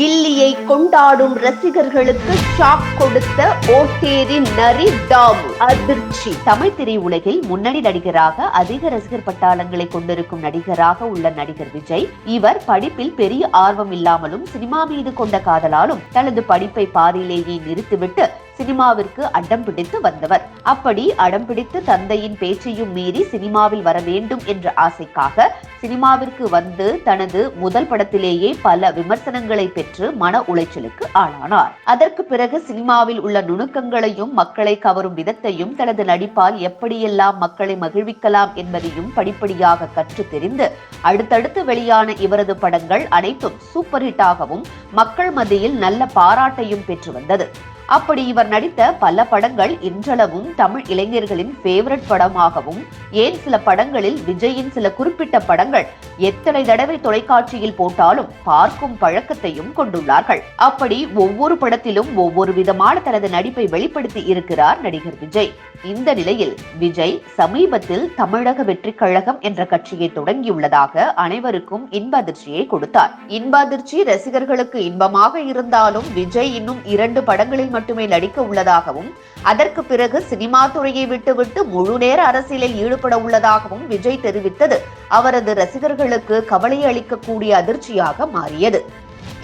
கில்லியை கொண்டாடும் ரசிகர்களுக்கு ஷாக் கொடுத்த ஓட்டேரி நரி டாமு அதிர்ச்சி. தமிழ் திரையுலகில் முன்னணி நடிகராக அதிக ரசிகர் பட்டாளங்களை கொண்டிருக்கும் நடிகராக உள்ள நடிகர் விஜய் இவர் படிப்பில் பெரிய ஆர்வம் இல்லாமலும் சினிமா மீது கொண்ட காதலாலும் தனது படிப்பை பாதியிலேயே நிறுத்திவிட்டு சினிமாவிற்கு அடம் பிடித்து வந்தவர். அப்படி அடம் பிடித்து தந்தையின் பேச்சையும் மீறி சினிமாவில் வர வேண்டும் என்ற ஆசைக்காக சினிமாவிற்கு வந்து தனது முதல் படத்திலேயே பல விமர்சனங்களை பெற்று மன உளைச்சலுக்கு ஆளானார். அதற்கு பிறகு சினிமாவில் உள்ள நுணுக்கங்களையும் மக்களை கவரும் விதத்தையும் தனது நடிப்பால் எப்படியெல்லாம் மக்களை மகிழ்விக்கலாம் என்பதையும் படிப்படியாக கற்று தெரிந்து அடுத்தடுத்து வெளியான இவரது படங்கள் அனைத்தும் சூப்பர் ஹிட்டாகவும் மக்கள் மத்தியில் நல்ல பாராட்டையும் பெற்று வந்தது. அப்படி இவர் நடித்த பல படங்கள் இன்றளவும் தமிழ் இளைஞர்களின் ஃபேவரட் படமாகவும் ஏன் சில படங்களில் விஜயின் சில குறிப்பிட்ட படங்கள் எத்தனை தடவை தொலைக்காட்சியில் போட்டாலும் பார்க்கும் பழக்கத்தையும் கொண்டுள்ளார்கள். அப்படி ஒவ்வொரு படத்திலும் ஒவ்வொரு விதமான தனது நடிப்பை வெளிப்படுத்தி இருக்கிறார் நடிகர் விஜய். இந்த நிலையில் விஜய் சமீபத்தில் தமிழக வெற்றி கழகம் என்ற கட்சியை தொடங்கியுள்ளதாக அனைவருக்கும் இன்ப அதிர்ச்சியை கொடுத்தார். இன்ப அதிர்ச்சி ரசிகர்களுக்கு இன்பமாக இருந்தாலும் விஜய் இன்னும் இரண்டு படங்களில் மட்டுமே நடிக்க உள்ளதாகவும் அதற்கு பிறகு சினிமா துறையை விட்டுவிட்டு முழு நேர அரசியலில் ஈடுபட உள்ளதாகவும் விஜய் தெரிவித்தது. அவரது ரசிகர்களுக்கு கவலை அளிக்கக்கூடிய அதிர்ச்சியாக மாறியது.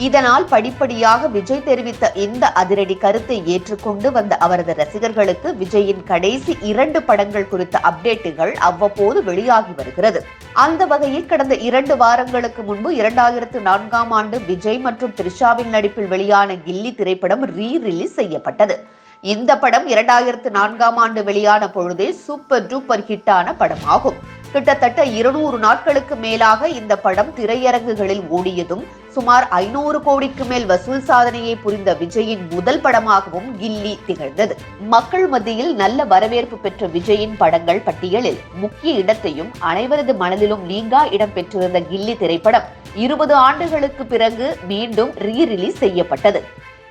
இதனால் படிப்படியாக விஜய் தெரிவித்த இந்த அதிரடி கருத்தை ஏற்றுக்கொண்டு வந்த அவரது ரசிகர்களுக்கு விஜயின் கடைசி இரண்டு படங்கள் குறித்த அப்டேட்டுகள் அவ்வப்போது வெளியாகி வருகிறது. அந்த வகையில் கடந்த இரண்டு வாரங்களுக்கு முன்பு இரண்டாயிரத்து நான்காம் ஆண்டு விஜய் மற்றும் த்ரிஷாவின் நடிப்பில் வெளியான கில்லி திரைப்படம் ரீ ரிலீஸ் செய்யப்பட்டது. இந்த படம் இரண்டாயிரத்து நான்காம் ஆண்டு வெளியான பொழுதே சூப்பர் டூப்பர் ஹிட்டான படமாகும். கிட்டத்தட்ட இருநூறு நாட்களுக்கு மேலாக இந்த படம் திரையரங்குகளில் ஓடியதும் சுமார் ஐநூறு கோடிக்கு மேல் வசூல் சாதனையை புரிந்த விஜயின் முதல் படமாகவும் கில்லி திகழ்ந்தது. மக்கள் மத்தியில் நல்ல வரவேற்பு பெற்ற விஜயின் படங்கள் பட்டியலில் முக்கிய இடத்தையும் அனைவரது மனதிலும் நீங்கா இடம் பெற்றிருந்த கில்லி திரைப்படம் இருபது ஆண்டுகளுக்கு பிறகு மீண்டும் ரீ ரிலீஸ் செய்யப்பட்டது.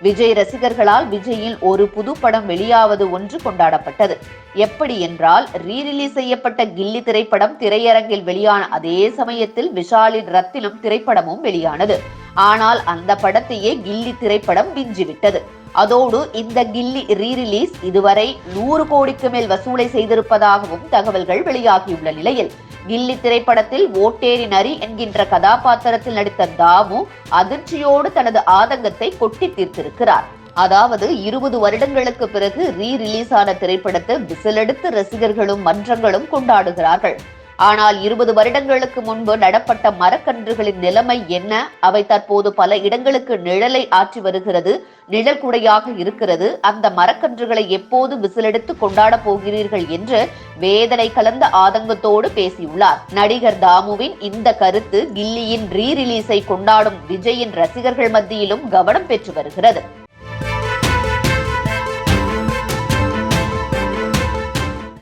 விஜய் ரசிகர்களால் விஜயில் ஒரு புது படம் வெளியாவது ஒன்று கொண்டாடப்பட்டது. எப்படி என்றால் ரீரிலீஸ் செய்யப்பட்ட கில்லி திரைப்படம் திரையரங்கில் வெளியான அதே சமயத்தில் விஷாலின் ரத்தினம் திரைப்படமும் வெளியானது. ஆனால் அந்த படத்தையே கில்லி திரைப்படம் விஞ்சிவிட்டது அதோடு இந்த கில்லி ரீ ரிலீஸ் இதுவரை நூறு கோடிக்கு மேல் வசூலை செய்திருப்பதாகவும் தகவல்கள் வெளியாகியுள்ள நிலையில் கில்லி திரைப்படத்தில் ஓட்டேரி நரி என்கின்ற கதாபாத்திரத்தில் நடித்த தாமு அதிர்ச்சியோடு தனது ஆதங்கத்தை கொட்டி தீர்த்திருக்கிறார். அதாவது இருபது வருடங்களுக்கு பிறகு ரீ ரிலீஸ் ஆன திரைப்படத்தை விசிலெடுத்து ரசிகர்களும் மன்றங்களும் கொண்டாடுகிறார்கள். ஆனால் இருபது வருடங்களுக்கு முன்பு நடப்பட்ட மரக்கன்றுகளின் நிலைமை என்ன? அவை தற்போது பல இடங்களுக்கு நிழலை ஆற்றி வருகிறது நிழல் குடையாக இருக்கிறது. அந்த மரக்கன்றுகளை எப்போது விசிலெடுத்து கொண்டாட போகிறீர்கள் என்று வேதனை கலந்த ஆதங்கத்தோடு பேசியுள்ளார். நடிகர் தாமுவின் இந்த கருத்து கில்லியின் ரீ ரிலீஸை கொண்டாடும் விஜயின் ரசிகர்கள் மத்தியிலும் கவனம் பெற்று வருகிறது.